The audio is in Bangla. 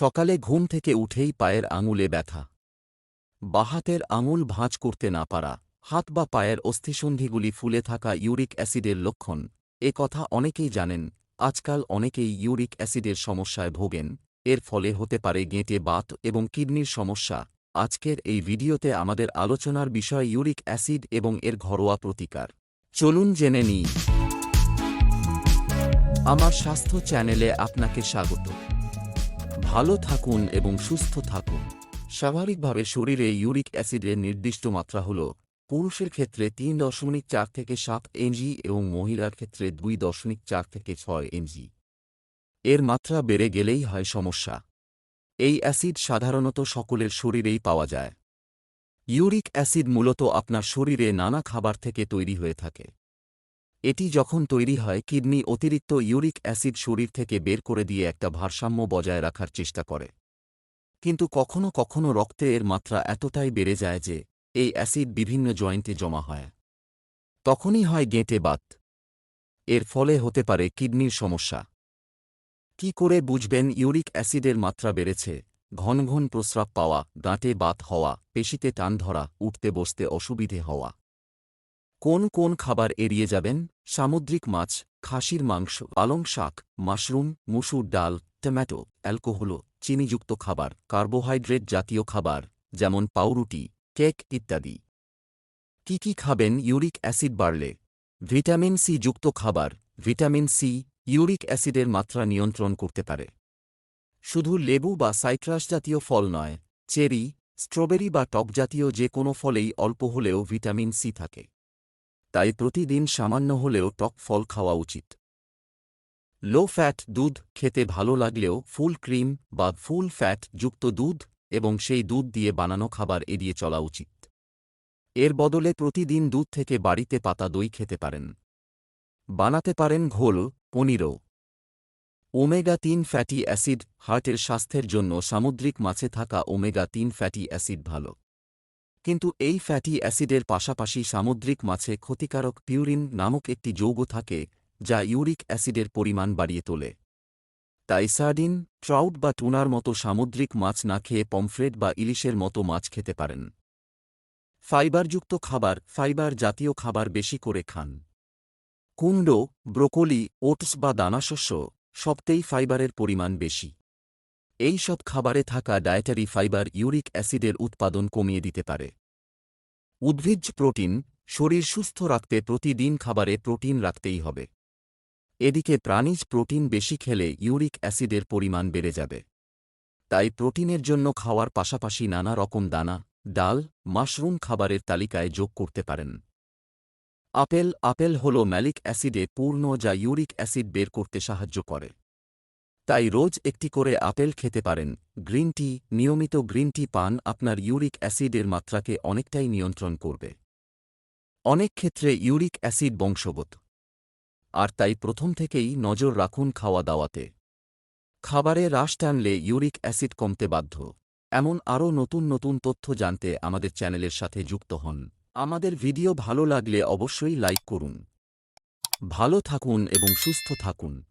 সকালে ঘুম থেকে উঠেই পায়ের আঙুলে ব্যথা। বাহাতের আঙুল ভাঁজ করতে না পারা, হাত বা পায়ের অস্থিসন্ধিগুলি ফুলে থাকা ইউরিক অ্যাসিডের লক্ষণ। এ কথা অনেকেই জানেন, আজকাল অনেকেই ইউরিক অ্যাসিডের সমস্যায় ভোগেন। এর ফলে হতে পারে গেঁটে বাত এবং কিডনির সমস্যা। আজকের এই ভিডিওতে আমাদের আলোচনার বিষয় ইউরিক অ্যাসিড এবং এর ঘরোয়া প্রতিকার। চলুন জেনে নিই। আমার স্বাস্থ্য চ্যানেলে আপনাকে স্বাগত। ভালো থাকুন এবং সুস্থ থাকুন। স্বাভাবিকভাবে শরীরে ইউরিক অ্যাসিডের নির্দিষ্ট মাত্রা হল পুরুষের ক্ষেত্রে তিন দশমিক চার থেকে সাত এনজি এবং মহিলার ক্ষেত্রে দুই দশমিক চার থেকে ছয় এনজি। এর মাত্রা বেড়ে গেলেই হয় সমস্যা। এই অ্যাসিড সাধারণত সকলের শরীরেই পাওয়া যায়। ইউরিক অ্যাসিড মূলত আপনার শরীরে নানা খাবার থেকে তৈরি হয়ে থাকে। এটি যখন তৈরি হয়, কিডনি অতিরিক্ত ইউরিক অ্যাসিড শরীর থেকে বের করে দিয়ে একটা ভারসাম্য বজায় রাখার চেষ্টা করে। কিন্তু কখনো কখনো রক্তে এর মাত্রা এতটাই বেড়ে যায় যে, এই অ্যাসিড বিভিন্ন জয়েন্টে জমা হয়। তখনই হয় গেঁটে বাত। এর ফলে হতে পারে কিডনির সমস্যা। কি করে বুঝবেন ইউরিক অ্যাসিডের মাত্রা বেড়েছে? ঘন ঘন প্রস্রাব পাওয়া দাঁতে বাত হওয়া, পেশিতে টান ধরা, উঠতে বসতে অসুবিধে হওয়া। কোন কোন খাবার এড়িয়ে যাবেন? সামুদ্রিক মাছ, খাসির মাংস, পালং শাক, মাশরুম, মুসুর ডাল, টমেটো, অ্যালকোহল, চিনিযুক্ত খাবার, কার্বোহাইড্রেট জাতীয় খাবার, যেমন পাউরুটি, কেক ইত্যাদি। কি কি খাবেন ইউরিক অ্যাসিড বাড়লে? ভিটামিন সি যুক্ত খাবার, ভিটামিন সি, ইউরিক অ্যাসিডের মাত্রা নিয়ন্ত্রণ করতে পারে। শুধু লেবু বা সাইট্রাস জাতীয় ফল নয়, চেরি, স্ট্রবেরি বা টক জাতীয় যে কোনো ফলেই অল্প হলেও ভিটামিন সি থাকে। তাই প্রতিদিন সামান্য হলেও টক ফল খাওয়া উচিত। লো ফ্যাট দুধ খেতে ভালো লাগলেও ফুল ক্রিম বা ফুল ফ্যাট যুক্ত দুধ এবং সেই দুধ দিয়ে বানানো খাবার এড়িয়ে চলা উচিত। এর বদলে প্রতিদিন দুধ থেকে বাড়িতে পাতা দই খেতে পারেন। বানাতে পারেন ঘোল, পনিরও। ওমেগা তিন ফ্যাটি অ্যাসিড হার্টের স্বাস্থ্যের জন্য সামুদ্রিক মাছে থাকা ওমেগা তিন ফ্যাটি অ্যাসিড ভালো। কিন্তু এই ফ্যাটি অ্যাসিডের পাশাপাশি সামুদ্রিক মাছে ক্ষতিকারক পিউরিন নামক একটি যৌগ থাকে, যা ইউরিক অ্যাসিডের পরিমাণ বাড়িয়ে তোলে। তাই সার্ডিন ট্রাউট বা টুনার মতো সামুদ্রিক মাছ না খেয়ে পমফ্রেট বা ইলিশের মতো মাছ খেতে পারেন। ফাইবারযুক্ত খাবার ফাইবার জাতীয় খাবার বেশি করে খান। কুন্ড ব্রোকলি, ওটস বা দানাশস্য সবতেই ফাইবারের পরিমাণ বেশি। এই সব খাবারে থাকা ডায়েটারি ফাইবার ইউরিক অ্যাসিডের উৎপাদন কমিয়ে দিতে পারে। উদ্ভিজ্জ প্রোটিন শরীর সুস্থ রাখতে প্রতিদিন খাবারে প্রোটিন রাখতেই হবে। এদিকে প্রাণীজ প্রোটিন বেশি খেলে ইউরিক অ্যাসিডের পরিমাণ বেড়ে যাবে। তাই প্রোটিনের জন্য খাওয়ার পাশাপাশি নানা রকম দানা, ডাল, মাশরুম খাবারের তালিকায় যোগ করতে পারেন। আপেল আপেল হল ম্যালিক অ্যাসিডে পূর্ণ যা ইউরিক অ্যাসিড বের করতে সাহায্য করে। তাই রোজ একটি করে আপেল খেতে পারেন। গ্রিন টি, নিয়মিত গ্রিন টি পান আপনার ইউরিক অ্যাসিডের মাত্রাকে অনেকটাই নিয়ন্ত্রণ করবে। অনেক ক্ষেত্রে ইউরিক অ্যাসিড বংশগত। আর তাই প্রথম থেকেই নজর রাখুন খাওয়া দাওয়াতে। খাবারে হ্রাস টানলে ইউরিক অ্যাসিড কমতে বাধ্য। এমন আরও নতুন নতুন তথ্য জানতে আমাদের চ্যানেলের সাথে যুক্ত হন। আমাদের ভিডিও ভালো লাগলে অবশ্যই লাইক করুন। ভালো থাকুন এবং সুস্থ থাকুন।